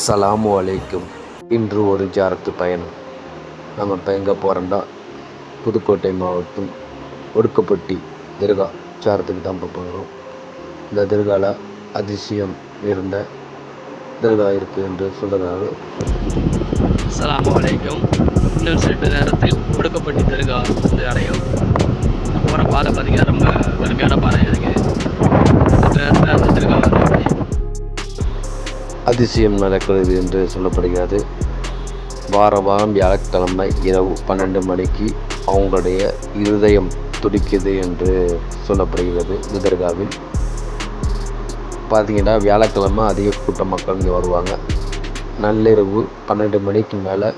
அஸ்ஸலாமு அலைக்கும். இன்று ஒரு ஜாரத்து பயணம். நம்ம இப்போ எங்கே போகிறோம்னா புதுக்கோட்டை மாவட்டம் ஒடுக்கப்பட்டி திருகா. ஜாரத்துக்கு தான் இப்போ போகிறோம் இந்த தர்காவில் அதிசயம் இருந்த திருகா இருக்குது என்று சொல்லுறாங்க அஸ்ஸலாமு அலைக்கும். இன்னும் சிறிது நேரத்தில் ஒடுக்கப்பட்டி திருகா வந்து அடையும். போகிற பாதை பார்த்தீங்கன்னா ரொம்ப கடுமையான பாதை இருக்குது அதிசயம் நடக்கிறது என்று சொல்லப்படுகிறது. வார வாரம் வியாழக்கிழமை இரவு பன்னெண்டு மணிக்கு அவங்களுடைய இருதயம் துடிக்குது என்று சொல்லப்படுகிறது விதர்காவில் பார்த்தீங்கன்னா வியாழக்கிழமை அதிக கூட்ட மக்கள் இங்கே வருவாங்க. நள்ளிரவு பன்னெண்டு மணிக்கு மேலே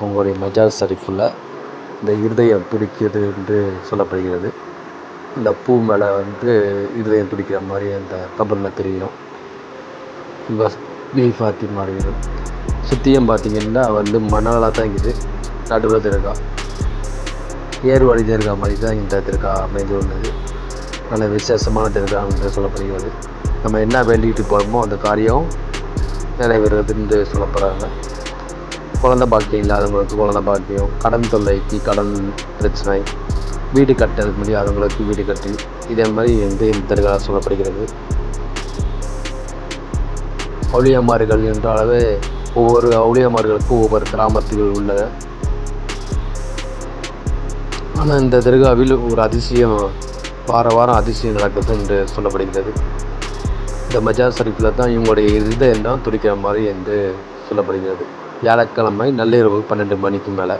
அவங்களுடைய மஜார் ஷரீஃபில் இந்த இருதயம் துடிக்கிறது என்று சொல்லப்படுகிறது. இந்த பூ மேலே வந்து இருதயம் துடிக்கிற மாதிரி அந்த கபரில் தெரியும். பஸ் பி சுற்றியும் பார்த்தீங்கன்னா வந்து மணலாக தான் இருக்குது. நடுவில் திருக்கா. ஏர்வாடி திருக்கா மாதிரி தான் இந்த திருக்கா அமைந்து உள்ளது. நல்ல விசேஷமான திருக்கா என்று சொல்லப்படுகிறது. நம்ம என்ன வேண்டிகிட்டு போகிறோமோ அந்த காரியம் நிறைவேறுறது என்று சொல்லப்படுறாங்க. குழந்த பாக்கியம் இல்லாதவங்களுக்கு குழந்த பாக்கியம் கடன் தொல்லைக்கு கடன் பிரச்சனை வீடு கட்ட முடியாதவங்களுக்கு வீடு கட்டி இதே மாதிரி வந்து இந்த திருக்கா சொல்லப்படுகிறது. அவுளியமார்கள் என்றாலவே ஒவ்வொரு அவுளியமார்களுக்கும் ஒவ்வொரு கிராமத்தில் உள்ளது. ஆனால் இந்த தர்காவில் ஒரு அதிசயம் வார வாரம் அதிசயம் நடக்குது என்று சொல்லப்படுகிறது. இந்த மஜா ஷரீஃபில் தான் இவங்களுடைய இதயம் தான் துடிக்கிற மாதிரி என்று சொல்லப்படுகிறது. வியாழக்கிழமை நள்ளிரவு பன்னெண்டு மணிக்கு மேலே.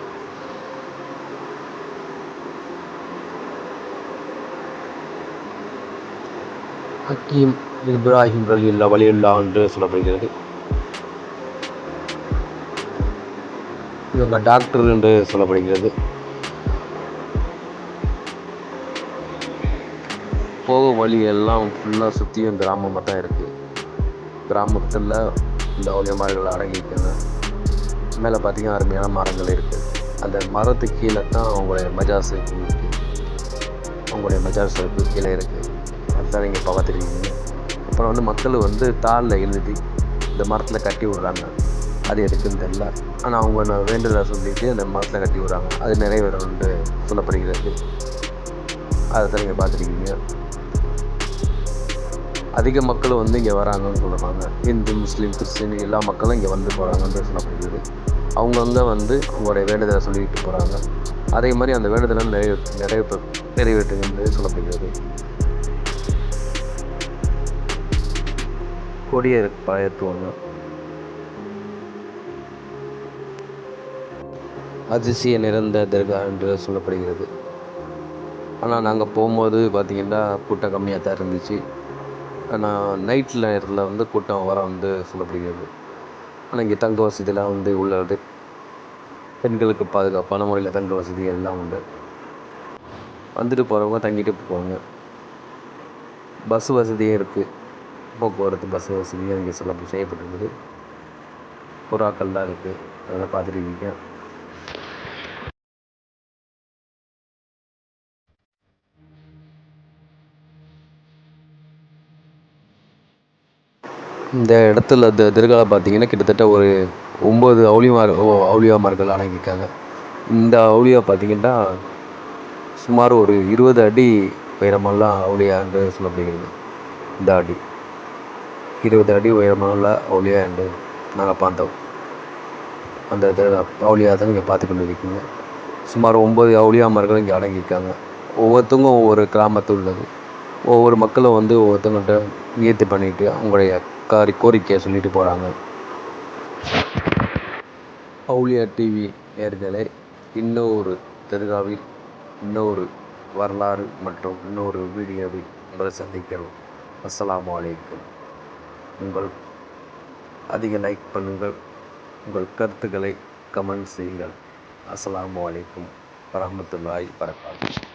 ஹக்கீம் இப்ராஹிம் ரலியுல்லா வலியுல்லா என்று சொல்லப்படுகிறது. இவங்க டாக்டர் என்று சொல்லப்படுகிறது. போகும் வழி எல்லாம் ஃபுல்லாக சுற்றியும் கிராமமாக தான் இருக்குது கிராமத்தில் இந்த ஒளியமார்கள் அடங்கியிருக்குங்க. மேலே பார்த்தீங்கன்னா அருமையான மரங்கள் இருக்குது அந்த மரத்துக்கு கீழே தான் அவங்களுடைய மஜாஸ் இருக்குது அவங்களுடைய மஜாஸ் இருக்குது கீழே இருக்குது அதுதான் நீங்கள் இப்போ பார்த்துருக்கீங்க. அப்புறம் வந்து மக்கள் வந்து தாளில் எழுதி இந்த மரத்தில் கட்டி விடுறாங்க. அது எதுக்குன்னு தெரில ஆனால் அவங்க நான் வேண்டுதலை சொல்லிட்டு அந்த மரத்தில் கட்டி விடுறாங்க. அது நிறைவேறும்னு சொல்லப்படுகிறது. அதை தான் நீங்கள் பார்த்துருக்கீங்க. அதிக மக்கள் வந்து இங்கே வராங்கன்னு சொல்கிறாங்க இந்து முஸ்லீம் கிறிஸ்டின் எல்லா மக்களும் இங்கே வந்து போகிறாங்கன்னு சொல்லப்படுகிறது. அவங்கவுங்க வந்து அவங்களுடைய வேண்டுதலை சொல்லிக்கிட்டு போகிறாங்க அதே மாதிரி அந்த வேண்டுதலை நிறைவே நிறைவேற்று நிறைவேற்றுங்கிறது சொல்லப்படுகிறது. கொடியை பயத்துவாங்க அதிசய நிறந்த தர்கா என்று சொல்லப்படுகிறது. ஆனால் நாங்கள் போகும்போது பார்த்திங்கன்னா கூட்டம் கம்மியாக தான் இருந்துச்சு. ஆனால் நைட்டில் நேரத்தில் வந்து கூட்டம் வர வந்து சொல்லப்படுகிறது. ஆனால் இங்கே தங்க வசதியெல்லாம் வந்து உள்ளது. பெண்களுக்கு பாதுகாப்பான முறையில் தங்க வசதி எல்லாம் உண்டு. வந்துட்டு போகிறவங்க தங்கிட்டு போவாங்க. பஸ் வசதியும் இருக்குது போக்குவரத்து பஸ் வசதியும் இங்கே சில செய்யப்பட்டிருக்குது. புறாக்கள் தான் இருக்குது அதெல்லாம் பார்த்துருக்கீங்க இந்த இடத்துல இந்த திருகால பார்த்தீங்கன்னா கிட்டத்தட்ட ஒரு ஒம்பது அவுளிமார் அவுளியாமார்கள் அடங்கியிருக்காங்க. இந்த அவுளியா பார்த்தீங்கன்னா சுமார் ஒரு இருபது அடி உயரமெல்லாம் அவுளியான்னு சொல்லப்படுகிறது. இந்த அடி. இருபது அடி உயரமுள்ள அவுளியா என்று நாங்கள் பார்த்தோம். அந்த அவுளியா தான் இங்கே பார்த்து கொண்டு இருக்கீங்க சுமார் ஒம்பது அவுளியாமார்கள் இங்கே அடங்கியிருக்காங்க. ஒவ்வொருத்தவங்க ஒவ்வொரு கிராமத்தில் உள்ளது. ஒவ்வொரு மக்களும் வந்து ஒவ்வொருத்தவங்கள்ட்ட நியர்த்தி பண்ணிட்டு அவங்களுடைய காரி கோரிக்கையை சொல்லிட்டு போகிறாங்க அவுளியா டிவி நேர்களை இன்னொரு தெருகாவில் இன்னொரு வரலாறு மற்றும் இன்னொரு வீடியோவில் உங்களை சந்திக்கிறோம். அஸ்லாம் வலைக்கம் உங்கள் அதிக லைக் பண்ணுங்கள். உங்கள் கருத்துக்களை கமெண்ட் செய்யுங்கள். அஸ்ஸலாமு அலைக்கும் வரமத்துல்லாஹி வரகாத்து